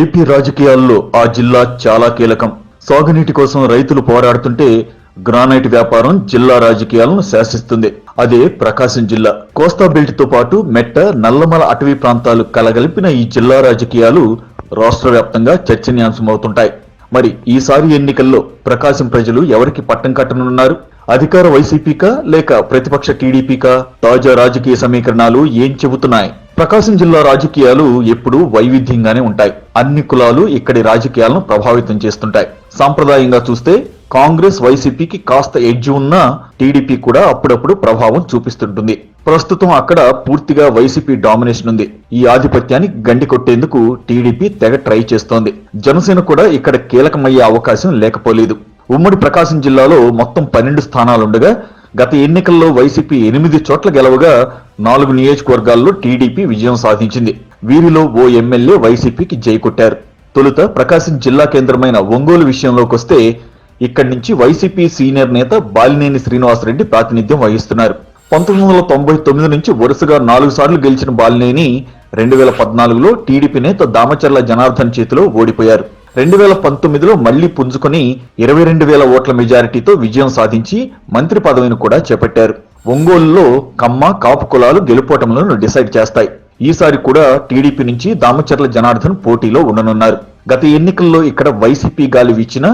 AP రాజకీయాల్లో ఆ జిల్లా చాలా కీలకం. సాగునీటి కోసం రైతులు పోరాడుతుంటే గ్రానైట్ వ్యాపారం జిల్లా రాజకీయాలను శాసిస్తుంది. అదే ప్రకాశం జిల్లా. కోస్తా బెల్ట్తో పాటు మెట్ట నల్లమల అటవీ ప్రాంతాలు కలగలిపిన ఈ జిల్లా రాజకీయాలు రాష్ట్ర వ్యాప్తంగా చర్చనీయాంశమవుతుంటాయి. మరి ఈసారి ఎన్నికల్లో ప్రకాశం ప్రజలు ఎవరికి పట్టం కట్టనున్నారు? అధికార వైసీపీకా లేక ప్రతిపక్ష టీడీపీకా? తాజా రాజకీయ సమీకరణాలు ఏం చెబుతున్నాయి? ప్రకాశం జిల్లా రాజకీయాలు ఎప్పుడూ వైవిధ్యంగానే ఉంటాయి. అన్ని కులాలు ఇక్కడి రాజకీయాలను ప్రభావితం చేస్తుంటాయి. సాంప్రదాయంగా చూస్తే కాంగ్రెస్ వైసీపీకి కాస్త ఎడ్జ్ ఉన్నా టీడీపీ కూడా అప్పుడప్పుడు ప్రభావం చూపిస్తుంటుంది. ప్రస్తుతం అక్కడ పూర్తిగా వైసీపీ డామినేషన్ ఉంది. ఈ ఆధిపత్యాన్ని గండి కొట్టేందుకు టీడీపీ తెగ ట్రై చేస్తోంది. జనసేన కూడా ఇక్కడ కీలకమయ్యే అవకాశం లేకపోలేదు. ఉమ్మడి ప్రకాశం జిల్లాలో మొత్తం పన్నెండు స్థానాలుండగా గత ఎన్నికల్లో వైసీపీ ఎనిమిది చోట్ల గెలవగా నాలుగు నియోజకవర్గాల్లో టీడీపీ విజయం సాధించింది. వీరిలో ఓ ఎమ్మెల్యే వైసీపీకి జై కొట్టారు. తొలుత ప్రకాశం జిల్లా కేంద్రమైన ఒంగోలు విషయంలోకొస్తే ఇక్కడి నుంచి వైసీపీ సీనియర్ నేత బాలినేని శ్రీనివాసరెడ్డి ప్రాతినిధ్యం వహిస్తున్నారు. పంతొమ్మిది వందల తొంభై తొమ్మిది నుంచి వరుసగా నాలుగు సార్లు గెలిచిన బాలినేని రెండు వేల పద్నాలుగులో టీడీపీ నేత దామచర్ల జనార్దన్ చేతిలో ఓడిపోయారు. రెండు వేల పంతొమ్మిదిలో మళ్ళీ పుంజుకొని ఇరవై రెండు వేల ఓట్ల మెజారిటీతో విజయం సాధించి మంత్రి పదవిని కూడా చేపట్టారు. ఒంగోలులో కమ్మ కాపు కులాలు గెలుపోటములను డిసైడ్ చేస్తాయి. ఈసారి కూడా టీడీపీ నుంచి దామచర్ల జనార్దన్ పోటీలో ఉండనున్నారు. గత ఎన్నికల్లో ఇక్కడ వైసీపీ గాలి వీచిన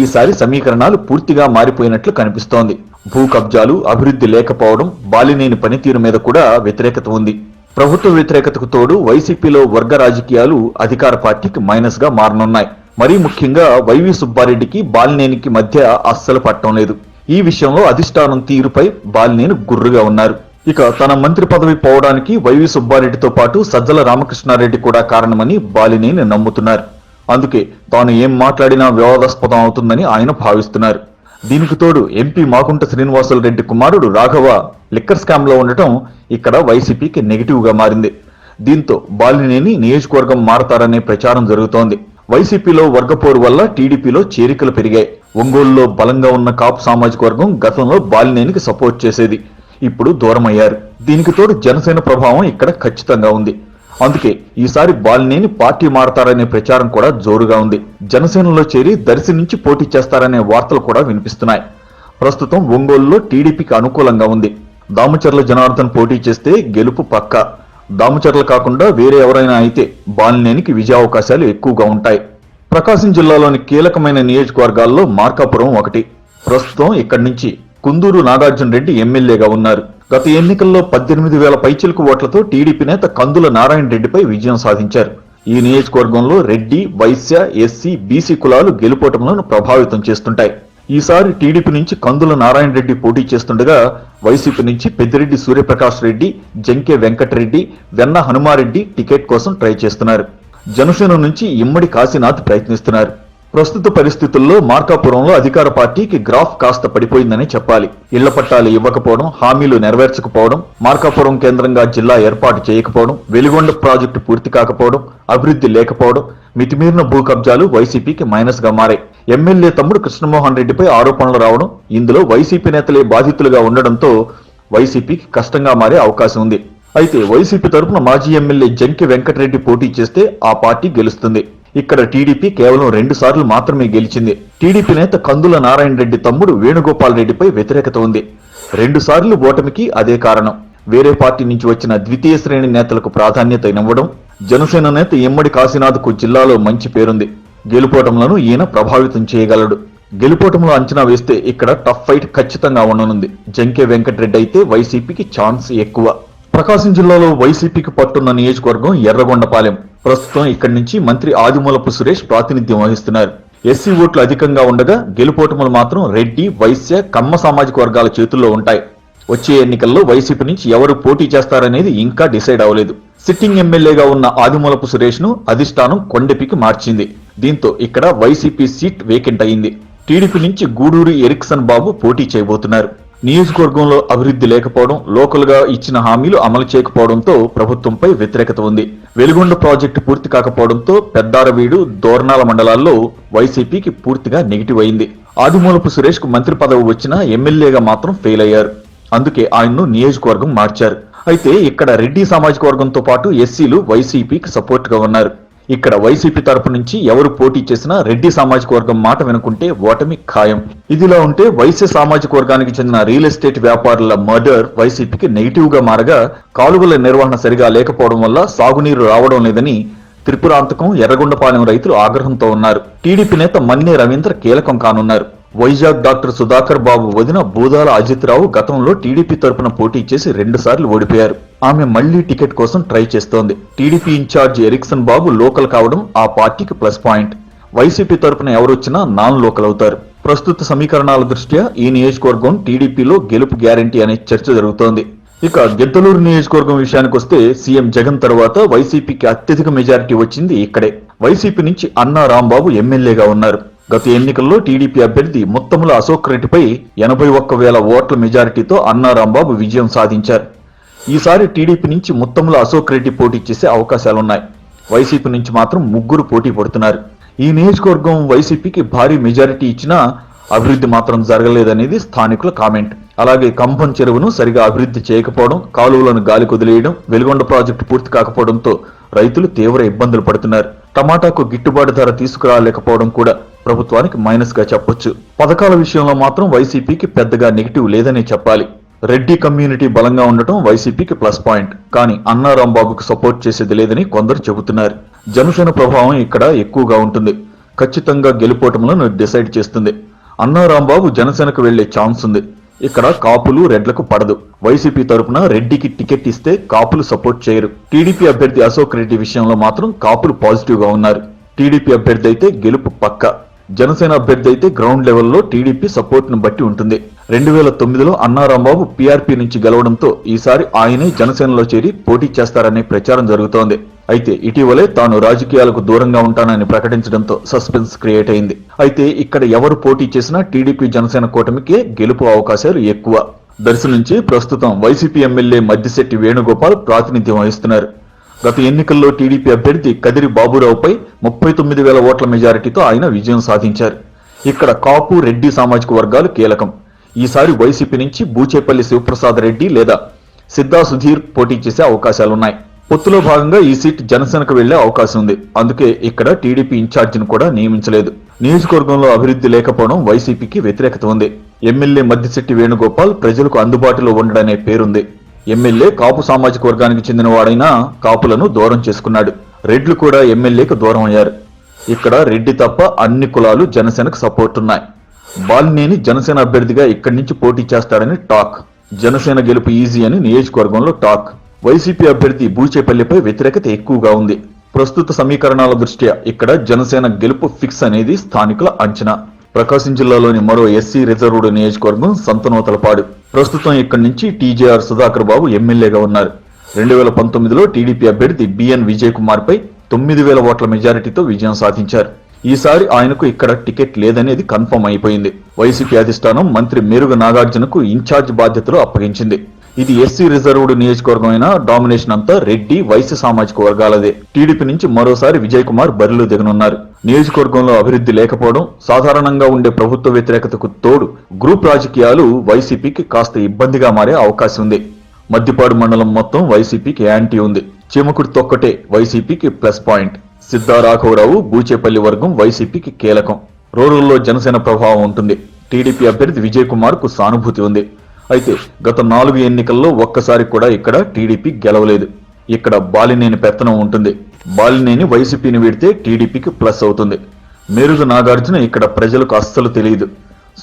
ఈసారి సమీకరణాలు పూర్తిగా మారిపోయినట్లు కనిపిస్తోంది. భూ కబ్జాలు అభివృద్ధి లేకపోవడం బాలినేని పనితీరు మీద కూడా వ్యతిరేకత ఉంది. ప్రభుత్వ వ్యతిరేకతకు తోడు వైసీపీలో వర్గ రాజకీయాలు అధికార పార్టీకి మైనస్గా మారనున్నాయి. మరీ ముఖ్యంగా వైవి సుబ్బారెడ్డికి బాలినేనికి మధ్య అస్సలు పట్టం లేదు. ఈ విషయంలో అధిష్టానం తీరుపై బాలినేని గుర్రుగా ఉన్నారు. ఇక తన మంత్రి పదవి పోవడానికి వైవి సుబ్బారెడ్డితో పాటు సజ్జల రామకృష్ణారెడ్డి కూడా కారణమని బాలినేని నమ్ముతున్నారు. అందుకే తాను ఏం మాట్లాడినా వివాదాస్పదం అవుతుందని ఆయన భావిస్తున్నారు. దీనికి తోడు ఎంపీ మాకుంట శ్రీనివాసులు రెడ్డి కుమారుడు రాఘవ లిక్కర్ స్కామ్లో ఉండటం ఇక్కడ వైసీపీకి నెగిటివ్గా మారింది. దీంతో బాలినేని నియోజకవర్గం మారతారనే ప్రచారం జరుగుతోంది. వైసీపీలో వర్గపోరు వల్ల టీడీపీలో చేరికలు పెరిగాయి. ఒంగోలులో బలంగా ఉన్న కాపు సామాజిక వర్గం గతంలో బాలినేనికి సపోర్ట్ చేసేది. ఇప్పుడు దూరమయ్యారు. దీనికి తోడు జనసేన ప్రభావం ఇక్కడ ఖచ్చితంగా ఉంది. అందుకే ఈసారి బాలినేని పార్టీ మారతారనే ప్రచారం కూడా జోరుగా ఉంది. జనసేనలో చేరి దర్శి నుంచి పోటీ చేస్తారనే వార్తలు కూడా వినిపిస్తున్నాయి. ప్రస్తుతం ఒంగోలులో టీడీపీకి అనుకూలంగా ఉంది. దామచర్ల జనార్దన్ పోటీ చేస్తే గెలుపు పక్కా. దామచర్ల కాకుండా వేరే ఎవరైనా అయితే బాలినేనికి విజయావకాశాలు ఎక్కువగా ఉంటాయి. ప్రకాశం జిల్లాలోని కీలకమైన నియోజకవర్గాల్లో మార్కాపురం ఒకటి. ప్రస్తుతం ఇక్కడి నుంచి కుందూరు నాగార్జున రెడ్డి ఎమ్మెల్యేగా ఉన్నారు. గత ఎన్నికల్లో పద్దెనిమిది వేల పైచిలకు ఓట్లతో టీడీపీ నేత కందుల నారాయణ రెడ్డిపై విజయం సాధించారు. ఈ నియోజకవర్గంలో రెడ్డి వైశ్య ఎస్సీ బీసీ కులాలు గెలుపోటములను ప్రభావితం చేస్తుంటాయి. ఈసారి టీడీపీ నుంచి కందుల నారాయణ రెడ్డి పోటీ చేస్తుండగా వైసీపీ నుంచి పెద్దిరెడ్డి సూర్యప్రకాష్ రెడ్డి జంకే వెంకటరెడ్డి వెన్న హనుమారెడ్డి టికెట్ కోసం ట్రై చేస్తున్నారు. జనసేన నుంచి ఇమ్మడి కాశీనాథ్ ప్రయత్నిస్తున్నారు. ప్రస్తుత పరిస్థితుల్లో మార్కాపురంలో అధికార పార్టీకి గ్రాఫ్ కాస్త పడిపోయిందని చెప్పాలి. ఇళ్ళ పట్టాలు ఇవ్వకపోవడం హామీలు నెరవేర్చకపోవడం మార్కాపురం కేంద్రంగా జిల్లా ఏర్పాటు చేయకపోవడం వెలిగొండ ప్రాజెక్టు పూర్తి కాకపోవడం అభివృద్ధి లేకపోవడం మితిమీరిన భూ కబ్జాలు వైసీపీకి మైనస్గా మారాయి. ఎమ్మెల్యే తమ్ముడు కృష్ణమోహన్ రెడ్డిపై ఆరోపణలు రావడం ఇందులో వైసీపీ నేతలే బాధితులుగా ఉండడంతో వైసీపీకి కష్టంగా మారే అవకాశం ఉంది. అయితే వైసీపీ తరపున మాజీ ఎమ్మెల్యే జంకి వెంకటరెడ్డి పోటీ చేస్తే ఆ పార్టీ గెలుస్తుంది. ఇక్కడ టీడీపీ కేవలం రెండు సార్లు మాత్రమే గెలిచింది. టీడీపీ నేత కందుల నారాయణ రెడ్డి తమ్ముడు వేణుగోపాల్ రెడ్డిపై వ్యతిరేకత ఉంది. రెండు సార్లు ఓటమికి అదే కారణం. వేరే పార్టీ నుంచి వచ్చిన ద్వితీయ శ్రేణి నేతలకు ప్రాధాన్యత ఇవ్వడం జనసేన నేత ఇమ్మడి కాశీనాథ్కు జిల్లాలో మంచి పేరుంది. గెలుపోటములను ఈయన ప్రభావితం చేయగలడు. గెలుపోటంలో అంచనా వేస్తే ఇక్కడ టఫ్ ఫైట్ ఖచ్చితంగా ఉండనుంది. జంకే వెంకటరెడ్డి అయితే వైసీపీకి ఛాన్స్ ఎక్కువ. ప్రకాశం జిల్లాలో వైసీపీకి పట్టున్న నియోజకవర్గం ఎర్రగొండపాలెం. ప్రస్తుతం ఇక్కడి నుంచి మంత్రి ఆదిమూలపు సురేష్ ప్రాతినిధ్యం వహిస్తున్నారు. ఎస్సీ ఓట్లు అధికంగా ఉండగా గెలుపోటములు మాత్రం రెడ్డి వైశ్య కమ్మ సామాజిక వర్గాల చేతుల్లో ఉంటాయి. వచ్చే ఎన్నికల్లో వైసీపీ నుంచి ఎవరు పోటీ చేస్తారనేది ఇంకా డిసైడ్ అవ్వలేదు. సిట్టింగ్ ఎమ్మెల్యేగా ఉన్న ఆదిమూలపు సురేష్ను అధిష్టానం కొండెపికి మార్చింది. దీంతో ఇక్కడ వైసీపీ సీట్ వేకెంట్ అయింది. టీడీపీ నుంచి గూడూరు ఎరిక్సన్ బాబు పోటీ చేయబోతున్నారు. నియోజకవర్గంలో అభివృద్ధి లేకపోవడం లోకల్గా ఇచ్చిన హామీలు అమలు చేయకపోవడంతో ప్రభుత్వంపై వ్యతిరేకత ఉంది. వెలుగొండ ప్రాజెక్టు పూర్తి కాకపోవడంతో పెద్దారవీడు దోర్నాల మండలాల్లో వైసీపీకి పూర్తిగా నెగిటివ్ అయింది. ఆదిమూలపు సురేష్కు మంత్రి పదవి వచ్చినా ఎమ్మెల్యేగా మాత్రం ఫెయిల్ అయ్యారు. అందుకే ఆయన్ను నియోజకవర్గం మార్చారు. అయితే ఇక్కడ రెడ్డి సామాజిక వర్గంతో పాటు ఎస్సీలు వైసీపీకి సపోర్ట్గా ఉన్నారు. ఇక్కడ వైసీపీ తరపు నుంచి ఎవరు పోటీ చేసినా రెడ్డి సామాజిక వర్గం మాట వినుకుంటే ఓటమి ఖాయం. ఇదిలా ఉంటే వైశ్య సామాజిక వర్గానికి చెందిన రియల్ ఎస్టేట్ వ్యాపారుల మర్డర్ వైసీపీకి నెగిటివ్గా మారగా కాలువల నిర్వహణ సరిగా లేకపోవడం వల్ల సాగునీరు రావడం లేదని త్రిపురాంతకం ఎర్రగొండపాలెం రైతులు ఆగ్రహంతో ఉన్నారు. టీడీపీ నేత మన్నే రవీంద్ర కీలకం కానున్నారు. వైజాగ్ డాక్టర్ సుధాకర్ బాబు వదిన బూదాల అజిత్ రావు గతంలో టీడీపీ తరపున పోటీ చేసి రెండు సార్లు ఓడిపోయారు. ఆమె మళ్ళీ టికెట్ కోసం ట్రై చేస్తోంది. TDP in-charge Ericsson Babu local కావడం ఆ పార్టీకి ప్లస్ పాయింట్. వైసీపీ తరపున ఎవరొచ్చినా నాన్ లోకల్ అవుతారు. ప్రస్తుత సమీకరణాల దృష్ట్యా ఈ నియోజకవర్గం టీడీపీలో గెలుపు గ్యారంటీ అనే చర్చ జరుగుతోంది. ఇక గిద్దలూరు నియోజకవర్గం విషయానికి వస్తే సీఎం జగన్ తర్వాత వైసీపీకి అత్యధిక మెజారిటీ వచ్చింది ఇక్కడే. వైసీపీ నుంచి అన్నా రాంబాబు ఎమ్మెల్యేగా ఉన్నారు. గత ఎన్నికల్లో టీడీపీ అభ్యర్థి ముత్తముల అశోక్ రెడ్డిపై ఎనభై ఒక్క వేల ఓట్ల మెజారిటీతో అన్నారాంబాబు విజయం సాధించారు. ఈసారి టీడీపీ నుంచి ముత్తముల అశోక్ రెడ్డి పోటీ చేసే అవకాశాలున్నాయి. వైసీపీ నుంచి మాత్రం ముగ్గురు పోటీ పడుతున్నారు. ఈ నియోజకవర్గం వైసీపీకి భారీ మెజారిటీ ఇచ్చినా అభివృద్ధి మాత్రం జరగలేదనేది స్థానికుల కామెంట్. అలాగే కంభం చెరువును సరిగా అభివృద్ధి చేయకపోవడం కాలువలను గాలి కుదిలేయడం వెలుగొండ ప్రాజెక్టు పూర్తి కాకపోవడంతో రైతులు తీవ్ర ఇబ్బందులు పడుతున్నారు. టమాటాకు గిట్టుబాటు ధర తీసుకురాలేకపోవడం కూడా ప్రభుత్వానికి మైనస్గా చెప్పొచ్చు. పథకాల విషయంలో మాత్రం వైసీపీకి పెద్దగా నెగిటివ్ లేదనే చెప్పాలి. రెడ్డి కమ్యూనిటీ బలంగా ఉండటం వైసీపీకి ప్లస్ పాయింట్. కానీ అన్నారాంబాబుకు సపోర్ట్ చేసేది లేదని కొందరు చెబుతున్నారు. జనసేన ప్రభావం ఇక్కడ ఎక్కువగా ఉంటుంది. ఖచ్చితంగా గెలుపోటములను డిసైడ్ చేస్తుంది. అన్నారాంబాబు జనసేనకు వెళ్ళే ఛాన్స్ ఉంది. ఇక్కడ కాపులు రెడ్లకు పడదు. వైసీపీ తరపున రెడ్డికి టికెట్ ఇస్తే కాపులు సపోర్ట్ చేయరు. టీడీపీ అభ్యర్థి అశోక్ రెడ్డి విషయంలో మాత్రం కాపులు పాజిటివ్గా ఉన్నారు. టీడీపీ అభ్యర్థి అయితే గెలుపు పక్క. జనసేన అభ్యర్థి అయితే గ్రౌండ్ లెవెల్లో టీడీపీ సపోర్ట్ను బట్టి ఉంటుంది. రెండు వేల తొమ్మిదిలో అన్నారాంబాబు పీఆర్పీ నుంచి గెలవడంతో ఈసారి ఆయనే జనసేనలో చేరి పోటీ చేస్తారనే ప్రచారం జరుగుతోంది. అయితే ఇటీవలే తాను రాజకీయాలకు దూరంగా ఉంటానని ప్రకటించడంతో సస్పెన్స్ క్రియేట్ అయింది. అయితే ఇక్కడ ఎవరు పోటీ చేసినా టీడీపీ జనసేన కూటమికే గెలుపు అవకాశాలు ఎక్కువ. దర్శి నుంచి ప్రస్తుతం వైసీపీ ఎమ్మెల్యే మద్దిశెట్టి వేణుగోపాల్ ప్రాతినిధ్యం వహిస్తున్నారు. గత ఎన్నికల్లో టీడీపీ అభ్యర్థి కదిరి బాబురావుపై ముప్పై తొమ్మిది వేల ఓట్ల మెజారిటీతో ఆయన విజయం సాధించారు. ఇక్కడ కాపు రెడ్డి సామాజిక వర్గాలు కీలకం. ఈసారి వైసీపీ నుంచి బూచేపల్లి శివప్రసాద్ రెడ్డి లేదా సిద్ధా సుధీర్ పోటీ చేసే అవకాశాలున్నాయి. పొత్తులో భాగంగా ఈ సీట్ జనసేనకు వెళ్ళే అవకాశం ఉంది. అందుకే ఇక్కడ టీడీపీ ఇన్ఛార్జిని కూడా నియమించలేదు. నియోజకవర్గంలో అభివృద్ధి లేకపోవడం వైసీపీకి వ్యతిరేకత ఉంది. ఎమ్మెల్యే మద్దిశెట్టి వేణుగోపాల్ ప్రజలకు అందుబాటులో ఉండడనే పేరుంది. ఎమ్మెల్యే కాపు సామాజిక వర్గానికి చెందిన వాడైనా కాపులను దూరం చేసుకున్నాడు. రెడ్లు కూడా ఎమ్మెల్యేకు దూరం అయ్యారు. ఇక్కడ రెడ్డి తప్ప అన్ని కులాలు జనసేనకు సపోర్ట్ ఉన్నాయి. బాలినేని జనసేన అభ్యర్థిగా ఇక్కడి నుంచి పోటీ చేస్తాడని టాక్. జనసేన గెలుపు ఈజీ అని నియోజకవర్గంలో టాక్. వైసీపీ అభ్యర్థి బూచేపల్లిపై వ్యతిరేకత ఎక్కువగా ఉంది. ప్రస్తుత సమీకరణాల దృష్ట్యా ఇక్కడ జనసేన గెలుపు ఫిక్స్ అనేది స్థానికుల అంచనా. ప్రకాశం జిల్లాలోని మరో ఎస్సీ రిజర్వ్డ్ నియోజకవర్గం సంతనోతలపాడు. ప్రస్తుతం ఇక్కడి నుంచి టీజేఆర్ సుధాకర్ బాబు ఎమ్మెల్యేగా ఉన్నారు. రెండు వేల పంతొమ్మిదిలో టీడీపీ అభ్యర్థి బిఎన్ విజయ్ కుమార్ పై తొమ్మిది వేల ఓట్ల మెజారిటీతో విజయం సాధించారు. ఈసారి ఆయనకు ఇక్కడ టికెట్ లేదనేది కన్ఫర్మ్ అయిపోయింది. వైసీపీ అధిష్టానం మంత్రి మేరుగ నాగార్జునకు ఇన్ఛార్జ్ బాధ్యతలు అప్పగించింది. ఇది ఎస్సీ రిజర్వ్డ్ నియోజకవర్గం అయిన డామినేషన్ అంతా రెడ్డి వైశ్య సామాజిక వర్గాలదే. టీడీపీ నుంచి మరోసారి విజయ్ కుమార్ బరిలో దిగనున్నారు. నియోజకవర్గంలో అభివృద్ధి లేకపోవడం సాధారణంగా ఉండే ప్రభుత్వ వ్యతిరేకతకు తోడు గ్రూప్ రాజకీయాలు వైసీపీకి కాస్త ఇబ్బందిగా మారే అవకాశం ఉంది. మద్దిపాడు మండలం మొత్తం వైసీపీకి యాంటీ ఉంది. చీమకుడి తొక్కటే వైసీపీకి ప్లస్ పాయింట్. సిద్ధా రాఘవరావు బూచేపల్లి వర్గం వైసీపీకి కీలకం. రూరల్లో జనసేన ప్రభావం ఉంటుంది. టీడీపీ అభ్యర్థి విజయ్ కుమార్కు సానుభూతి ఉంది. అయితే గత నాలుగు ఎన్నికల్లో ఒక్కసారి కూడా ఇక్కడ టీడీపీ గెలవలేదు. ఇక్కడ బాలినేని పెత్తనం ఉంటుంది. బాలినేని వైసీపీని వీడితే టీడీపీకి ప్లస్ అవుతుంది. మేరుజు నాగార్జున ఇక్కడ ప్రజలకు అస్సలు తెలియదు.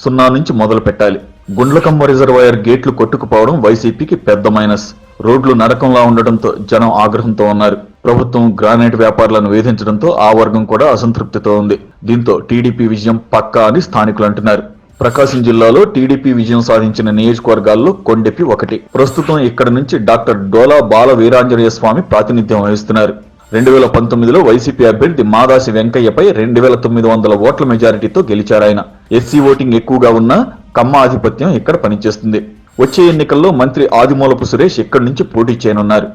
సున్నా నుంచి మొదలు పెట్టాలి. గుండ్లకమ్మ రిజర్వాయర్ గేట్లు కొట్టుకుపోవడం వైసీపీకి పెద్ద మైనస్. రోడ్లు నరకంలా ఉండటంతో జనం ఆగ్రహంతో ఉన్నారు. ప్రభుత్వం గ్రానైట్ వ్యాపారులను వేధించడంతో ఆ వర్గం కూడా అసంతృప్తితో ఉంది. దీంతో టీడీపీ విజయం పక్కా అని స్థానికులు అంటున్నారు. ప్రకాశం జిల్లాలో టీడీపీ విజయం సాధించిన నియోజకవర్గాల్లో కొండెపి ఒకటి. ప్రస్తుతం ఇక్కడ నుంచి డాక్టర్ డోలా బాల వీరాంజనేయ స్వామి ప్రాతినిధ్యం వహిస్తున్నారు. రెండు వేల పంతొమ్మిదిలో వైసీపీ అభ్యర్థి మాదాసి వెంకయ్యపై రెండు వేల తొమ్మిది వందల ఓట్ల మెజారిటీతో గెలిచారాయన ఎస్సీ ఓటింగ్ ఎక్కువగా ఉన్న కమ్మ ఆధిపత్యం ఇక్కడ పనిచేస్తుంది. వచ్చే ఎన్నికల్లో మంత్రి ఆదిమూలపు సురేష్ ఇక్కడి నుంచి పోటీ చేయనున్నారు.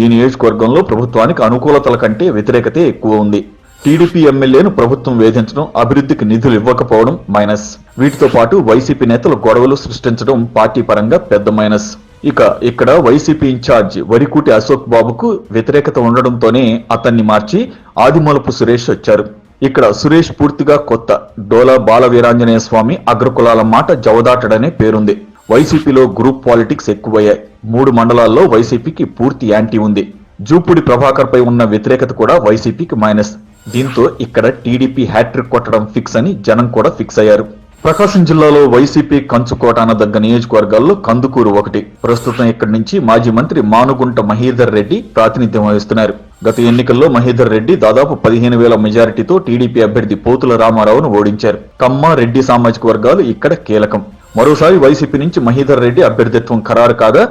ఈ నియోజకవర్గంలో ప్రభుత్వానికి అనుకూలతల కంటే వ్యతిరేకతే ఎక్కువ ఉంది. టీడీపీ ఎమ్మెల్యేను ప్రభుత్వం వేధించడం అభివృద్ధికి నిధులు ఇవ్వకపోవడం మైనస్. వీటితో పాటు వైసీపీ నేతలు గొడవలు సృష్టించడం పార్టీ పరంగా పెద్ద మైనస్. ఇక ఇక్కడ వైసీపీ ఇన్ఛార్జ్ వరికూటి అశోక్ బాబుకు వ్యతిరేకత ఉండడంతోనే అతన్ని మార్చి ఆదిమూలపు సురేష్ వచ్చారు. ఇక్కడ సురేష్ పూర్తిగా కొత్త. డోలా బాల వీరాంజనేయ స్వామి అగ్రకులాల మాట జవదాటడనే పేరుంది. వైసీపీలో గ్రూప్ పాలిటిక్స్ ఎక్కువయ్యాయి. మూడు మండలాల్లో వైసీపీకి పూర్తి యాంటీ ఉంది. జూపుడి ప్రభాకర్ పై ఉన్న వ్యతిరేకత కూడా వైసీపీకి మైనస్. దీంతో ఇక్కడ టీడీపీ హ్యాట్రిక్ కొట్టడం ఫిక్స్ అని జనం కూడా ఫిక్స్ అయ్యారు. ప్రకాశం జిల్లాలో వైసీపీ కంచుకోట అనదగ్గ నియోజకవర్గాల్లో కందుకూరు ఒకటి. ప్రస్తుతం ఇక్కడి నుంచి మాజీ మంత్రి మానుగుంట మహీధర్ రెడ్డి ప్రాతినిధ్యం వహిస్తున్నారు. గత ఎన్నికల్లో మహీధర్ రెడ్డి దాదాపు పదిహేను వేల మెజారిటీతో టీడీపీ అభ్యర్థి పోతుల రామారావును ఓడించారు. కమ్మ రెడ్డి సామాజిక వర్గాలు ఇక్కడ కీలకం. మరోసారి వైసీపీ నుంచి మహీధర్ రెడ్డి అభ్యర్థిత్వం ఖరారు కాగా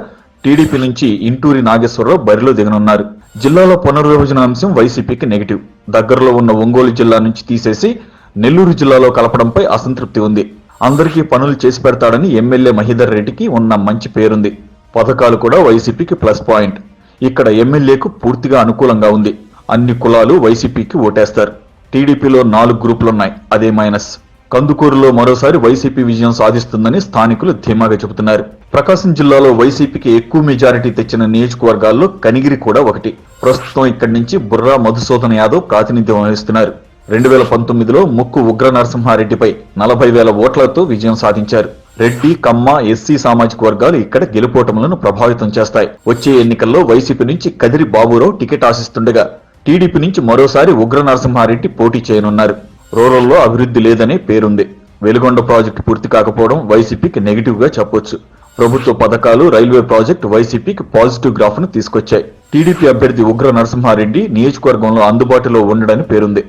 టీడీపీ నుంచి ఇంటూరి నాగేశ్వరరావు బరిలో దిగనున్నారు. జిల్లాలో పునర్విభజన అంశం వైసీపీకి నెగిటివ్ దగ్గరలో ఉన్న ఒంగోలు జిల్లా నుంచి తీసేసి నెల్లూరు జిల్లాలో కలపడంపై అసంతృప్తి ఉంది. అందరికీ పనులు చేసి పెడతాడని ఎమ్మెల్యే మహీధర్ రెడ్డికి ఉన్న మంచి పేరుంది. పథకాలు కూడా వైసీపీకి ప్లస్ పాయింట్ ఇక్కడ ఎమ్మెల్యేకు పూర్తిగా అనుకూలంగా ఉంది. అన్ని కులాలు వైసీపీకి ఓటేస్తారు. టీడీపీలో నాలుగు గ్రూపులున్నాయి. అదే మైనస్. కందుకూరులో మరోసారి వైసీపీ విజయం సాధిస్తుందని స్థానికులు ధీమాగా చెబుతున్నారు. ప్రకాశం జిల్లాలో వైసీపీకి ఎక్కువ మెజారిటీ తెచ్చిన నియోజకవర్గాల్లో కనిగిరి కూడా ఒకటి. ప్రస్తుతం ఇక్కడి నుంచి బుర్రా మధుసూదన్ యాదవ్ ప్రాతినిధ్యం వహిస్తున్నారు. రెండు వేల పంతొమ్మిదిలో ముక్కు ఉగ్ర నరసింహారెడ్డిపై నలభై వేల ఓట్లతో విజయం సాధించారు. రెడ్డి కమ్మ ఎస్సీ సామాజిక వర్గాలు ఇక్కడ గెలుపోటములను ప్రభావితం చేస్తాయి. వచ్చే ఎన్నికల్లో వైసీపీ నుంచి కదిరి బాబురావు టికెట్ ఆశిస్తుండగా టీడీపీ నుంచి మరోసారి ఉగ్ర నరసింహారెడ్డి పోటీ చేయనున్నారు. రూరల్లో అభివృద్ధి లేదనే పేరుంది. వెలుగొండ ప్రాజెక్టు పూర్తి కాకపోవడం వైసీపీకి నెగిటివ్గా చెప్పొచ్చు. ప్రభుత్వ పథకాలు రైల్వే ప్రాజెక్టు వైసీపీకి పాజిటివ్ గ్రాఫ్ను తీసుకొచ్చాయి. టీడీపీ అభ్యర్థి ఉగ్ర నరసింహారెడ్డి నియోజకవర్గంలో అందుబాటులో ఉండడని పేరుంది.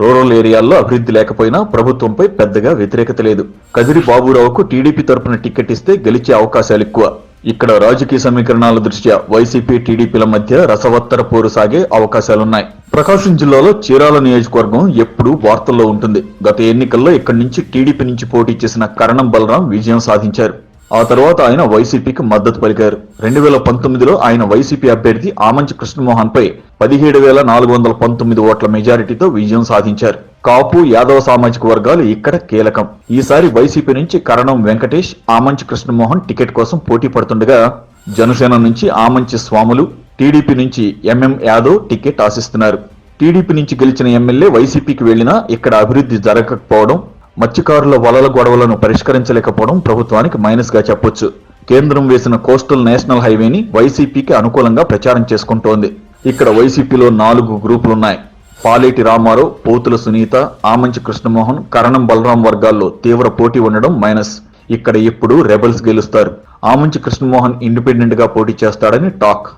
రూరల్ ఏరియాల్లో అభివృద్ధి లేకపోయినా ప్రభుత్వంపై పెద్దగా వ్యతిరేకత లేదు. కదిరి బాబురావుకు టీడీపీ తరపున టికెట్ ఇస్తే గెలిచే అవకాశాలు ఎక్కువ. ఇక్కడ రాజకీయ సమీకరణాల దృష్ట్యా వైసీపీ టీడీపీల మధ్య రసవత్తర పోరు సాగే అవకాశాలున్నాయి. ప్రకాశం జిల్లాలో చీరాల నియోజకవర్గం ఎప్పుడూ వార్తల్లో ఉంటుంది. గత ఎన్నికల్లో ఇక్కడి నుంచి టీడీపీ నుంచి పోటీ చేసిన కరణం బలరాం విజయం సాధించారు. ఆ తర్వాత ఆయన వైసీపీకి మద్దతు పలికారు. రెండు వేల పంతొమ్మిదిలో ఆయన వైసీపీ అభ్యర్థి ఆమంచి కృష్ణమోహన్ పై పదిహేడు వేల నాలుగు వందల పంతొమ్మిది ఓట్ల మెజారిటీతో విజయం సాధించారు. కాపు యాదవ సామాజిక వర్గాలు ఇక్కడ కీలకం. ఈసారి వైసీపీ నుంచి కరణం వెంకటేష్ ఆమంచి కృష్ణమోహన్ టికెట్ కోసం పోటీ పడుతుండగా జనసేన నుంచి ఆమంచి స్వాములు టీడీపీ నుంచి ఎంఎం యాదవ్ టికెట్ ఆశిస్తున్నారు. టీడీపీ నుంచి గెలిచిన ఎమ్మెల్యే వైసీపీకి వెళ్ళినా ఇక్కడ అభివృద్ధి జరగకపోవడం మత్స్యకారుల వలల గొడవలను పరిష్కరించలేకపోవడం ప్రభుత్వానికి మైనస్గా చెప్పొచ్చు. కేంద్రం వేసిన కోస్టల్ నేషనల్ హైవేని వైసీపీకి అనుకూలంగా ప్రచారం చేసుకుంటోంది. ఇక్కడ వైసీపీలో నాలుగు గ్రూపులున్నాయి. పాలేటి రామారావు పోతుల సునీత ఆమంచి కృష్ణమోహన్ కరణం బలరాం వర్గాల్లో తీవ్ర పోటీ ఉండడం మైనస్. ఇక్కడ ఇప్పుడు రెబల్స్ గెలుస్తారు. ఆమంచి కృష్ణమోహన్ ఇండిపెండెంట్గా పోటీ చేస్తాడని టాక్.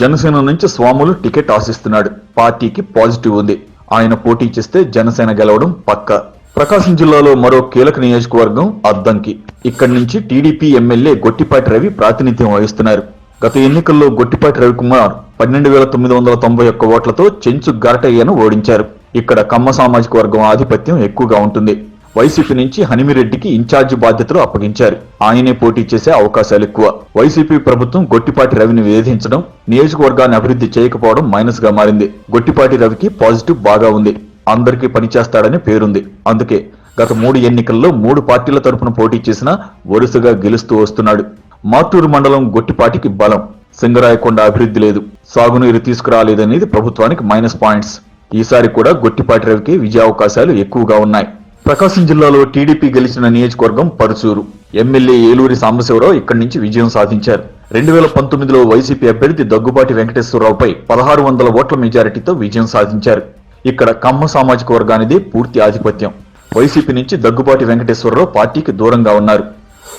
జనసేన నుంచి స్వాములు టికెట్ ఆశిస్తున్నాడు. పార్టీకి పాజిటివ్ ఉంది. ఆయన పోటీ చేస్తే జనసేన గెలవడం పక్కా. ప్రకాశం జిల్లాలో మరో కీలక నియోజకవర్గం అద్దంకి. ఇక్కడి నుంచి టీడీపీ ఎమ్మెల్యే గొట్టిపాటి రవి ప్రాతినిధ్యం వహిస్తున్నారు. గత ఎన్నికల్లో గొట్టిపాటి రవికుమార్ పన్నెండు వేల తొమ్మిది వందల తొంభై ఒక్క ఓట్లతో చెంచు గరటయ్యను ఓడించారు. ఇక్కడ కమ్మ సామాజిక వర్గం ఆధిపత్యం ఎక్కువగా ఉంటుంది. వైసీపీ నుంచి హనిమిరెడ్డికి ఇన్ఛార్జి బాధ్యతలు అప్పగించారు. ఆయనే పోటీ చేసే అవకాశాలు ఎక్కువ. వైసీపీ ప్రభుత్వం గొట్టిపాటి రవిని వేధించడం నియోజకవర్గాన్ని అభివృద్ధి చేయకపోవడం మైనస్గా మారింది. గొట్టిపాటి రవికి పాజిటివ్ బాగా ఉంది. అందరికీ పనిచేస్తాడని పేరుంది. అందుకే గత మూడు ఎన్నికల్లో మూడు పార్టీల తరపున పోటీ చేసినా వరుసగా గెలుస్తూ వస్తున్నాడు. మాటూరు మండలం గొట్టిపాటికి బలం సింగరాయకొండ అభివృద్ధి లేదు. సాగునీరు తీసుకురాలేదనేది ప్రభుత్వానికి మైనస్ పాయింట్స్. ఈసారి కూడా గొట్టిపాటి రవికి విజయావకాశాలు ఎక్కువగా ఉన్నాయి. ప్రకాశం జిల్లాలో టీడీపీ గెలిచిన నియోజకవర్గం పరుచూరు. ఎమ్మెల్యే ఏలూరి సాంబశివరావు ఇక్కడి నుంచి విజయం సాధించారు. రెండు వేల పంతొమ్మిదిలో వైసీపీ అభ్యర్థి దగ్గుబాటి వెంకటేశ్వరరావుపై పదహారు వందల ఓట్ల మెజారిటీతో విజయం సాధించారు. ఇక్కడ కమ్మ సామాజిక వర్గానిదే పూర్తి ఆధిపత్యం. వైసీపీ నుంచి దగ్గుబాటి వెంకటేశ్వరరావు పార్టీకి దూరంగా ఉన్నారు.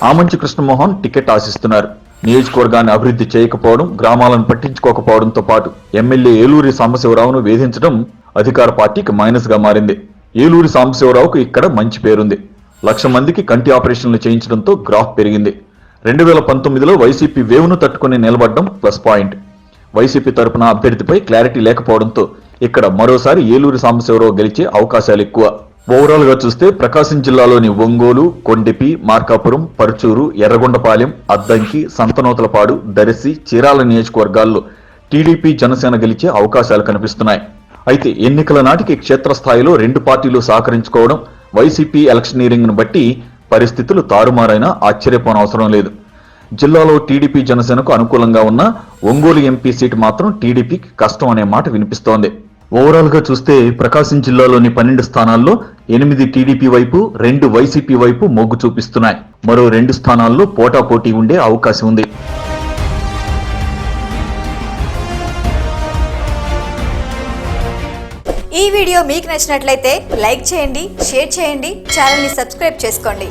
ఆమంచి కృష్ణమోహన్ టికెట్ ఆశిస్తున్నారు. నియోజకవర్గాన్ని అభివృద్ధి చేయకపోవడం గ్రామాలను పట్టించుకోకపోవడంతో పాటు ఎమ్మెల్యే ఏలూరి సాంబశివరావును వేధించడం అధికార పార్టీకి మైనస్గా మారింది. ఏలూరి సాంబశివరావుకు ఇక్కడ మంచి పేరుంది. లక్ష మందికి కంటి ఆపరేషన్లు చేయించడంతో గ్రాఫ్ పెరిగింది. రెండు వేల పంతొమ్మిదిలో వైసీపీ వేవును తట్టుకుని నిలబడడం ప్లస్ పాయింట్. వైసీపీ తరపున అభ్యర్థిపై క్లారిటీ లేకపోవడంతో ఇక్కడ మరోసారి ఏలూరు సాంబశివరావు గెలిచే అవకాశాలు ఎక్కువ. ఓవరాల్గా చూస్తే ప్రకాశం జిల్లాలోని ఒంగోలు కొండెపి మార్కాపురం పరుచూరు ఎర్రగొండపాలెం అద్దంకి సంతనోతలపాడు దరిసి చీరాల నియోజకవర్గాల్లో టీడీపీ జనసేన గెలిచే అవకాశాలు కనిపిస్తున్నాయి. అయితే ఎన్నికల నాటికి క్షేత్రస్థాయిలో రెండు పార్టీలు సహకరించుకోవడం వైసీపీ ఎలక్షనీరింగ్ను బట్టి పరిస్థితులు తారుమారైనా ఆశ్చర్యపోనవసరం లేదు. జిల్లాలో టీడీపీ జనసేనకు అనుకూలంగా ఉన్న ఒంగోలు ఎంపీ సీటు మాత్రం టీడీపీకి కష్టం అనే మాట వినిపిస్తోంది. ఓవరాల్గా చూస్తే ప్రకాశం జిల్లాలోని పన్నెండు స్థానాల్లో ఎనిమిది టీడీపీ వైపు రెండు వైసీపీ వైపు మొగ్గు చూపిస్తున్నాయి. మరో రెండు స్థానాల్లో పోటాపోటీ ఉండే అవకాశం ఉంది. ఈ వీడియో మీకు నచ్చినట్లయితే లైక్ చేయండి షేర్ చేయండి ఛానల్ని సబ్స్క్రైబ్ చేసుకోండి.